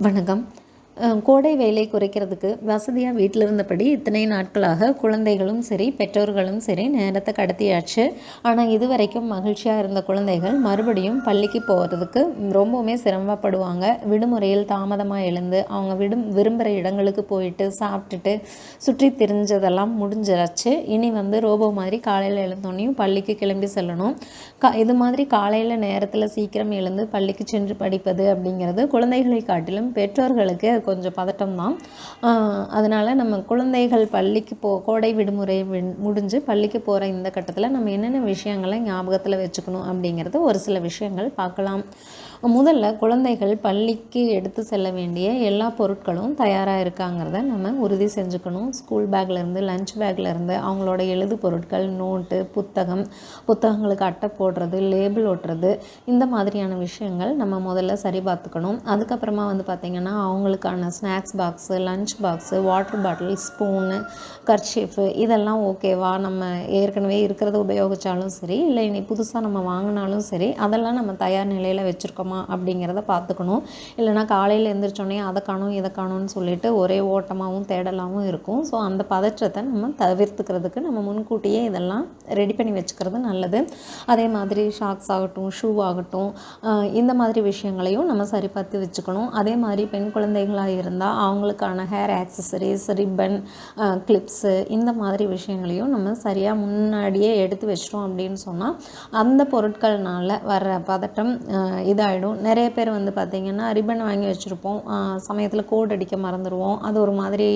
வணக்கம். கோடை வேலை குறைக்கிறதுக்கு வசதியாக வீட்டில் இருந்தபடி இத்தனை நாட்களாக குழந்தைகளும் சரி பெற்றோர்களும் சரி நேரத்தை கடத்தியாச்சு. ஆனால் இது வரைக்கும் மகிழ்ச்சியாக இருந்த குழந்தைகள் மறுபடியும் பள்ளிக்கு போகிறதுக்கு ரொம்பவுமே சிரமப்படுவாங்க. விடுமுறையில் தாமதமாக எழுந்து அவங்க விடும் விரும்புகிற இடங்களுக்கு போயிட்டு சாப்பிட்டுட்டு சுற்றி திரிஞ்சதெல்லாம் முடிஞ்சிருச்சு. இனி வந்து ரோபோ மாதிரி காலையில் எழுந்தோடனையும் பள்ளிக்கு கிளம்பி செல்லணும். கா இது மாதிரி காலையில் நேரத்தில் சீக்கிரம் எழுந்து பள்ளிக்கு சென்று படிப்பது அப்படிங்கிறது குழந்தைகளை காட்டிலும் பெற்றோர்களுக்கு கொஞ்சம் பதட்டம் தான் அதனால் நம்ம குழந்தைகள் பள்ளிக்கு போ கோடை விடுமுறை முடிஞ்சு பள்ளிக்கு போகிற இந்த கட்டத்தில் நம்ம என்னென்ன விஷயங்களை ஞாபகத்தில் வச்சுக்கணும் அப்படிங்கிறது ஒரு சில விஷயங்கள் பார்க்கலாம். முதல்ல குழந்தைகள் பள்ளிக்கு எடுத்து செல்ல வேண்டிய எல்லா பொருட்களும் தயாராக இருக்காங்கிறத நம்ம உறுதி செஞ்சுக்கணும். ஸ்கூல் பேக்லேருந்து லஞ்ச் பேக்லேருந்து அவங்களோட எழுது பொருட்கள் நோட்டு புத்தகம் புத்தகங்களுக்கு அட்டை போடுறது லேபிள் ஒட்டுறது இந்த மாதிரியான விஷயங்கள் நம்ம முதல்ல சரி பார்த்துக்கணும். அதுக்கப்புறமா வந்து பார்த்திங்கன்னா அவங்களுக்கான snacks box lunch box water bottle spoon kerchief இதெல்லாம் ஓகேவா நம்ம ஏற்கனவே இருக்கிறத உபயோகித்தாலும் சரி இல்லை இனி புதுசாக நம்ம வாங்கினாலும் சரி அதெல்லாம் நம்ம தயார் நிலையில் வச்சுருக்கோம்? அப்படிங்கிறத பார்த்துக்கணும். இல்லைனா காலையில் எழுந்திரிச்சோடனே அதை காணும் இதை காணும்னு சொல்லிட்டு ஒரே ஓட்டமாகவும் தேடலாகவும் இருக்கும். ஸோ அந்த பதற்றத்தை நம்ம தவிர்த்துக்கிறதுக்கு நம்ம முன்கூட்டியே இதெல்லாம் ரெடி பண்ணி வச்சுக்கிறது நல்லது. அதே மாதிரி ஷாக்ஸ் ஆகட்டும் ஷூ ஆகட்டும் இந்த மாதிரி விஷயங்களையும் நம்ம சரி பார்த்து வச்சுக்கணும். அதே மாதிரி பெண் குழந்தைகளாக இருந்தால் அவங்களுக்கான ஹேர் ஆக்சசரிஸ் ரிப்பன் கிளிப்ஸு இந்த மாதிரி விஷயங்களையும் நம்ம சரியாக முன்னாடியே எடுத்து வச்சிட்டோம் அப்படின்னு சொன்னால் அந்த பொருட்கள்னால வர்ற பதட்டம் இதாக ஆகிடும் நிறைய பேர் வந்து பார்த்திங்கன்னா ரிப்பன் வாங்கி வச்சுருப்போம். சமயத்தில் கோட் அடிக்க மறந்துடுவோம் அது ஒரு மாதிரி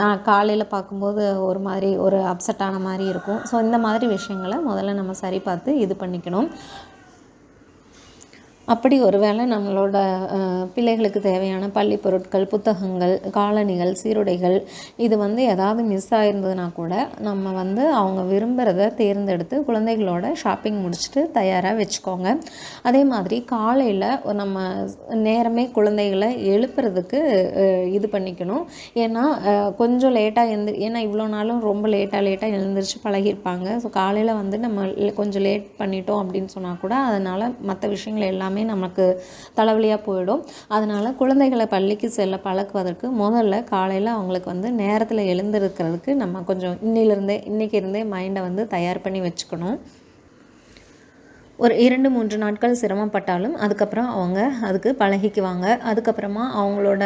நான் காலையில் பார்க்கும்போது ஒரு மாதிரி ஒரு அப்செட்டான மாதிரி இருக்கும். ஸோ இந்த மாதிரி விஷயங்களை முதல்ல நம்ம சரி பார்த்து இது பண்ணிக்கணும். அப்படி ஒரு வேளை நம்மளோட பிள்ளைகளுக்கு தேவையான பள்ளி பொருட்கள் புத்தகங்கள் காலணிகள் சீருடைகள் இது வந்து ஏதாவது மிஸ் ஆகிருந்ததுனா கூட நம்ம வந்து அவங்க விரும்புகிறத தேர்ந்தெடுத்து குழந்தைகளோட ஷாப்பிங் முடிச்சுட்டு தயாராக வச்சுக்கோங்க. அதே மாதிரி காலையில் நம்ம நேரமே குழந்தைகளை எழுப்புறதுக்கு இது பண்ணிக்கணும். ஏன்னா கொஞ்சம் லேட்டாக எழுந்து ஏன்னா இவ்வளோ நாளும் ரொம்ப லேட்டாக லேட்டாக எழுந்திரிச்சு பழகியிருப்பாங்க. ஸோ காலையில் வந்து நம்ம கொஞ்சம் லேட் பண்ணிட்டோம் அப்படின்னு சொன்னால் கூட அதனால் மற்ற விஷயங்கள் எல்லாமே எல்லாமே நமக்கு தலைவலியாக போயிடும். அதனால் குழந்தைகளை பள்ளிக்கு செல்ல பழக்குவதற்கு முதல்ல காலையில் அவங்களுக்கு வந்து நேரத்தில் எழுந்திருக்கிறதுக்கு நம்ம கொஞ்சம் இன்னிலிருந்தே இன்றைக்கி இருந்தே மைண்டை வந்து தயார் பண்ணி வச்சுக்கணும். ஒரு இரண்டு மூன்று நாட்கள் சிரமப்பட்டாலும் அதுக்கப்புறம் அவங்க அதுக்கு பழகிக்குவாங்க. அதுக்கப்புறமா அவங்களோட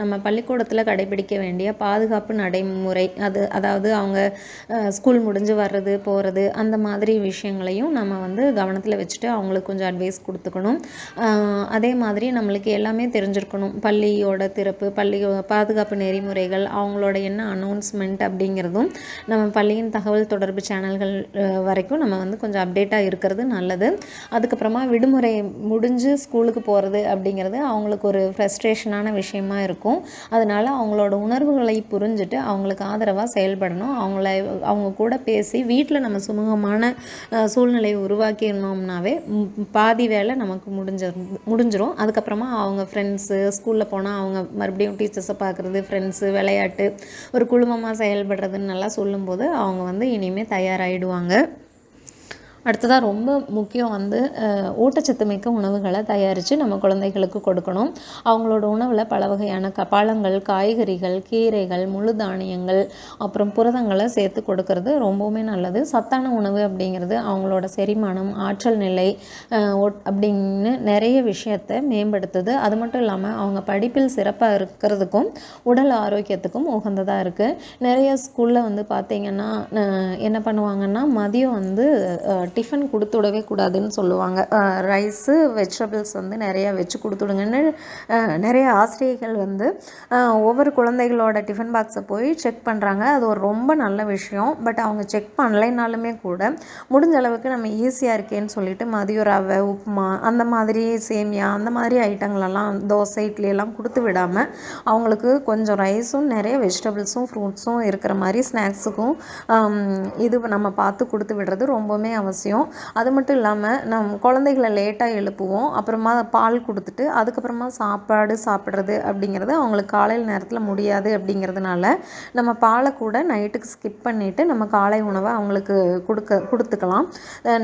நம்ம பள்ளிக்கூடத்தில் கடைபிடிக்க வேண்டிய பாதுகாப்பு நடைமுறை அது அதாவது அவங்க ஸ்கூல் முடிஞ்சு வர்றது போகிறது அந்த மாதிரி விஷயங்களையும் நம்ம வந்து கவனத்தில் வச்சுட்டு அவங்களுக்கு கொஞ்சம் அட்வைஸ் கொடுத்துக்கணும். அதே மாதிரி நம்மளுக்கு எல்லாமே தெரிஞ்சிருக்கணும். பள்ளியோட திறப்பு பள்ளி பாதுகாப்பு நெறிமுறைகள் அவங்களோட என்ன அனௌன்ஸ்மெண்ட் அப்படிங்கிறதும் நம்ம பள்ளியின் தகவல் தொடர்பு சேனல்கள் வரைக்கும் நம்ம வந்து கொஞ்சம் அப்டேட்டாக இருக்கிறது நல்லது. நல்லது அதுக்கப்புறமா விடுமுறை முடிஞ்சு ஸ்கூலுக்கு போகிறது அப்படிங்கிறது அவங்களுக்கு ஒரு ஃப்ரெஸ்ட்ரேஷனான விஷயமா இருக்கும். அதனால் அவங்களோட உணர்வுகளை புரிஞ்சுட்டு அவங்களுக்கு ஆதரவாக செயல்படணும். அவங்கள அவங்க கூட பேசி வீட்டில் நம்ம சுமூகமான சூழ்நிலையை உருவாக்கினோம்னாவே பாதி வேலை நமக்கு முடிஞ்ச முடிஞ்சிடும் அதுக்கப்புறமா அவங்க ஃப்ரெண்ட்ஸு ஸ்கூலில் போனால் அவங்க மறுபடியும் டீச்சர்ஸை பார்க்குறது ஃப்ரெண்ட்ஸு விளையாட்டு ஒரு குழுமமாக செயல்படுறதுன்னு நல்லா சொல்லும்போது அவங்க வந்து இனிமேல் தயாராகிடுவாங்க அடுத்ததாக ரொம்ப முக்கியம் வந்து ஊட்டச்சத்து மிக்க உணவுகளை தயாரித்து நம்ம குழந்தைகளுக்கு கொடுக்கணும். அவங்களோட உணவில் பல வகையான க பழங்கள் காய்கறிகள் கீரைகள் முழு தானியங்கள் அப்புறம் புரதங்களை சேர்த்து கொடுக்கறது ரொம்பவுமே நல்லது. சத்தான உணவு அப்படிங்கிறது அவங்களோட செரிமானம் ஆற்றல் நிலை அப்படின்னு நிறைய விஷயத்தை மேம்படுத்துது. அது மட்டும் இல்லாமல் அவங்க படிப்பில் சிறப்பாக இருக்கிறதுக்கும் உடல் ஆரோக்கியத்துக்கும் உகந்ததாக இருக்குது நிறைய ஸ்கூலில் வந்து பார்த்திங்கன்னா என்ன பண்ணுவாங்கன்னா மதியம் வந்து டிஃபன் கொடுத்து விடவே கூடாதுன்னு சொல்லுவாங்க. ரைஸு வெஜிடபிள்ஸ் வந்து நிறையா வச்சு கொடுத்துடுங்கன்னு நிறைய ஆசிரியர்கள் வந்து ஒவ்வொரு குழந்தைகளோட டிஃபன் பாக்ஸை போய் செக் பண்ணுறாங்க அது ஒரு ரொம்ப நல்ல விஷயம். பட் அவங்க செக் பண்ணலைனாலுமே கூட முடிஞ்ச அளவுக்கு நம்ம ஈஸியாக இருக்கேன்னு சொல்லிட்டு மதியம் ரவை உப்புமா அந்த மாதிரி சேமியா அந்த மாதிரி ஐட்டங்களெல்லாம் தோசை இட்லி எல்லாம் கொடுத்து விடாமல் அவங்களுக்கு கொஞ்சம் ரைஸும் நிறைய வெஜிடபிள்ஸும் ஃப்ரூட்ஸும் இருக்கிற மாதிரி ஸ்நாக்ஸுக்கும் இது நம்ம பார்த்து கொடுத்து விடுறது ரொம்பவுமே அவசியம். அவசியம். அது மட்டும் இல்லாமல் நம் குழந்தைகளை லேட்டாக எழுப்புவோம். அப்புறமா பால் கொடுத்துட்டு அதுக்கப்புறமா சாப்பாடு சாப்பிட்றது அப்படிங்கிறது அவங்களுக்கு காலையில் நேரத்தில் முடியாது அப்படிங்கிறதுனால நம்ம பாலை கூட நைட்டுக்கு ஸ்கிப் பண்ணிவிட்டு நம்ம காலை உணவை அவங்களுக்கு கொடுக்க கொடுத்துக்கலாம்.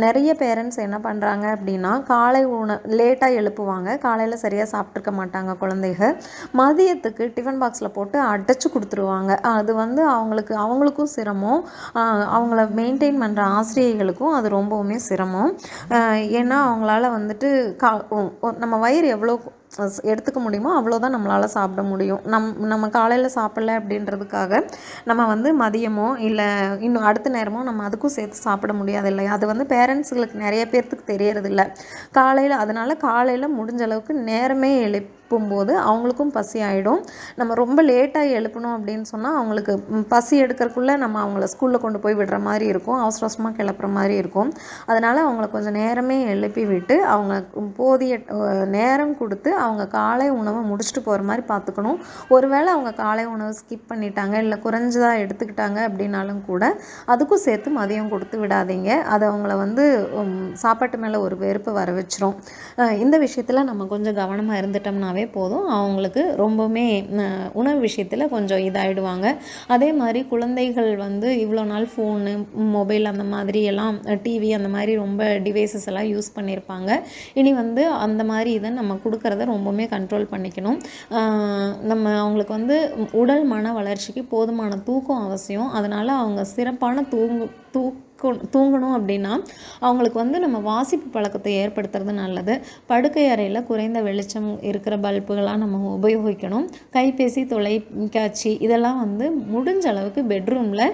நிறைய பேரண்ட்ஸ் என்ன பண்ணுறாங்க அப்படின்னா காலை உணவு லேட்டாக எழுப்புவாங்க. காலையில் சரியாக சாப்பிட்ருக்க மாட்டாங்க குழந்தைகள். மதியத்துக்கு டிஃபன் பாக்ஸில் போட்டு அடைச்சி கொடுத்துருவாங்க. அது வந்து அவங்களுக்கு அவங்களுக்கும் சிரமம். அவங்கள மெயின்டைன் பண்ணுற ஆசிரியர்களுக்கும் அது ரொம்ப ரொம்பவுமே சிரமம். ஏன்னா அவங்களால வந்துட்டு கா நம்ம வயிறு எவ்வளோ எடுத்துக்க முடியுமோ அவ்வளோதான் நம்மளால் சாப்பிட முடியும். நம் நம்ம காலையில் சாப்பிடல அப்படின்றதுக்காக நம்ம வந்து மதியமோ இல்லை இன்னும் அடுத்த நேரமோ நம்ம அதுக்கும் சேர்த்து சாப்பிட முடியாது இல்லையா? அது வந்து பேரண்ட்ஸுகளுக்கு நிறைய பேர்த்துக்கு தெரியறதில்ல. காலையில் அதனால் காலையில் முடிஞ்ச அளவுக்கு நேரமே எழு எழுப்பும்போது அவங்களுக்கும் பசி ஆகிடும் நம்ம ரொம்ப லேட்டாக எழுப்பணும் அப்படின்னு சொன்னால் அவங்களுக்கு பசி எடுக்கிறக்குள்ளே நம்ம அவங்கள ஸ்கூலில் கொண்டு போய் விடுற மாதிரி இருக்கும். அவசர அவசரமாக கிளப்புற மாதிரி இருக்கும். அதனால் அவங்கள கொஞ்சம் நேரமே எழுப்பி விட்டு அவங்க போதிய நேரம் கொடுத்து அவங்க காலை உணவை முடிச்சுட்டு போகிற மாதிரி பார்த்துக்கணும். ஒருவேளை அவங்க காலை உணவு ஸ்கிப் பண்ணிட்டாங்க இல்லை குறைஞ்சதாக எடுத்துக்கிட்டாங்க அப்படின்னாலும் கூட அதுக்கும் சேர்த்து மதியம் கொடுத்து விடாதீங்க. அது அவங்கள வந்து சாப்பாட்டு மேலே ஒரு வெறுப்பு வர வச்சிரும். இந்த விஷயத்தில் நம்ம கொஞ்சம் கவனமாக இருந்துட்டோம்னாவே போதும். அவங்களுக்கு ரொம்பவுமே உணவு விஷயத்தில் கொஞ்சம் இதாகிடுவாங்க அதே மாதிரி குழந்தைகள் வந்து இவ்வளோ நாள் ஃபோனு மொபைல் அந்த மாதிரி எல்லாம் டிவி அந்த மாதிரி ரொம்ப டிவைசஸ் எல்லாம் யூஸ் பண்ணியிருப்பாங்க இனி வந்து அந்த மாதிரி இதை நம்ம கொடுக்குறத ரொம்பவுமே கண்ட்ரோல் பண்ணிக்கணும். நம்ம அவங்களுக்கு வந்து உடல் மன வளர்ச்சிக்கு போதுமான தூக்கம் அவசியம். அதனால் அவங்க சிறப்பான தூங்கு தூ தூங்கணும் அப்படின்னா அவங்களுக்கு வந்து நம்ம வாசிப்பு பழக்கத்தை ஏற்படுத்துறது நல்லது. படுக்கை அறையில் குறைந்த வெளிச்சம் இருக்கிற பல்புகளாக நம்ம உபயோகிக்கணும். கைபேசி தொலைக்காட்சி இதெல்லாம் வந்து முடிஞ்ச அளவுக்கு பெட்ரூமில்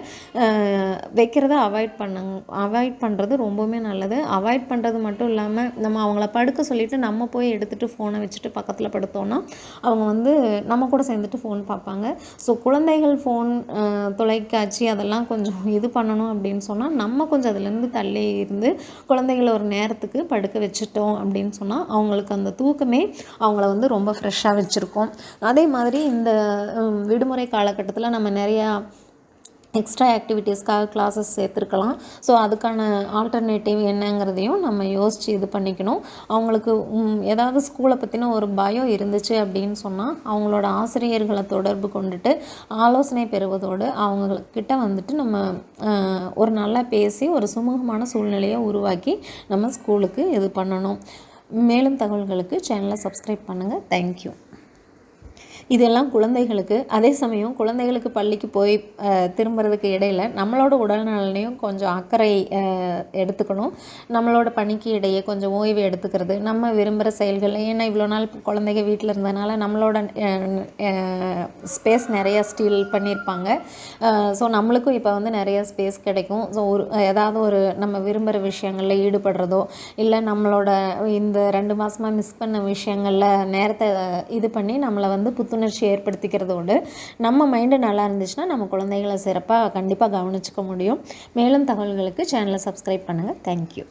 வைக்கிறத அவாய்ட் பண்ணுங்க அவாய்ட் பண்ணுறது ரொம்பவுமே நல்லது. அவாய்ட் பண்ணுறது மட்டும் இல்லாமல் நம்ம அவங்கள படுக்க சொல்லிவிட்டு நம்ம போய் எடுத்துகிட்டு ஃபோனை வச்சுட்டு பக்கத்தில் படுத்தோன்னா அவங்க வந்து நம்ம கூட சேர்ந்துட்டு ஃபோன் பார்ப்பாங்க. ஸோ குழந்தைகள் ஃபோன் தொலைக்காட்சி அதெல்லாம் கொஞ்சம் இது பண்ணணும் அப்படின்னு சொன்னால் நம்ம நம்ம கொஞ்சம் அதுலேருந்து தள்ளி இருந்து குழந்தைகளை ஒரு நேரத்துக்கு படுக்க வச்சுட்டோம் அப்படின்னு சொன்னால் அவங்களுக்கு அந்த தூக்கமே அவங்கள வந்து ரொம்ப ஃப்ரெஷ்ஷாக வச்சுருக்கோம். அதே மாதிரி இந்த விடுமுறை காலகட்டத்தில் நம்ம நிறையா எக்ஸ்ட்ரா ஆக்டிவிட்டீஸ்க்காக கிளாஸஸ் சேர்த்துருக்கலாம். ஸோ அதுக்கான ஆல்டர்னேட்டிவ் என்னங்கிறதையும் நம்ம யோசித்து இது பண்ணிக்கணும். அவங்களுக்கு ஏதாவது ஸ்கூலை பற்றின ஒரு பயம் இருந்துச்சு அப்படின்னு சொன்னால் அவங்களோட ஆசிரியர்களை தொடர்பு கொண்டுட்டு ஆலோசனை பெறுவதோடு அவங்கக்கிட்ட வந்துட்டு நம்ம ஒரு நல்லா பேசி ஒரு சுமூகமான சூழ்நிலையை உருவாக்கி நம்ம ஸ்கூலுக்கு இது பண்ணணும். மேலும் தகவல்களுக்கு சேனலை சப்ஸ்கிரைப் பண்ணுங்கள் தேங்க்யூ இதெல்லாம் குழந்தைகளுக்கு அதே சமயம் குழந்தைகளுக்கு பள்ளிக்கு போய் திரும்புறதுக்கு இடையில் நம்மளோட உடல்நலனையும் கொஞ்சம் அக்கறை எடுத்துக்கணும். நம்மளோட பணிக்கு இடையே கொஞ்சம் ஓய்வு எடுத்துக்கிறது. நம்ம விரும்புகிற செயல்கள் ஏன்னா இவ்வளோ நாள் குழந்தைங்க வீட்டில் இருந்ததுனால நம்மளோட ஸ்பேஸ் நிறையா ஸ்டீல் பண்ணியிருப்பாங்க ஸோ நம்மளுக்கும் இப்போ வந்து நிறைய ஸ்பேஸ் கிடைக்கும். ஸோ ஒரு ஏதாவது ஒரு நம்ம விரும்புகிற விஷயங்களில் ஈடுபடுறதோ இல்லை நம்மளோட இந்த ரெண்டு மாதமாக மிஸ் பண்ண விஷயங்களில் நேரத்தை இது பண்ணி நம்மளை வந்து புத்து புத்துணர்ச்சி ஏற்படுத்திக்கிறதோடு நம்ம மைண்டு நல்லா இருந்துச்சுன்னா நம்ம குழந்தைகளை சிறப்பாக கண்டிப்பாக கவனிச்சிக்க முடியும். மேலும் தகவல்களுக்கு சேனலை சப்ஸ்கிரைப் பண்ணுங்கள் தேங்க்யூ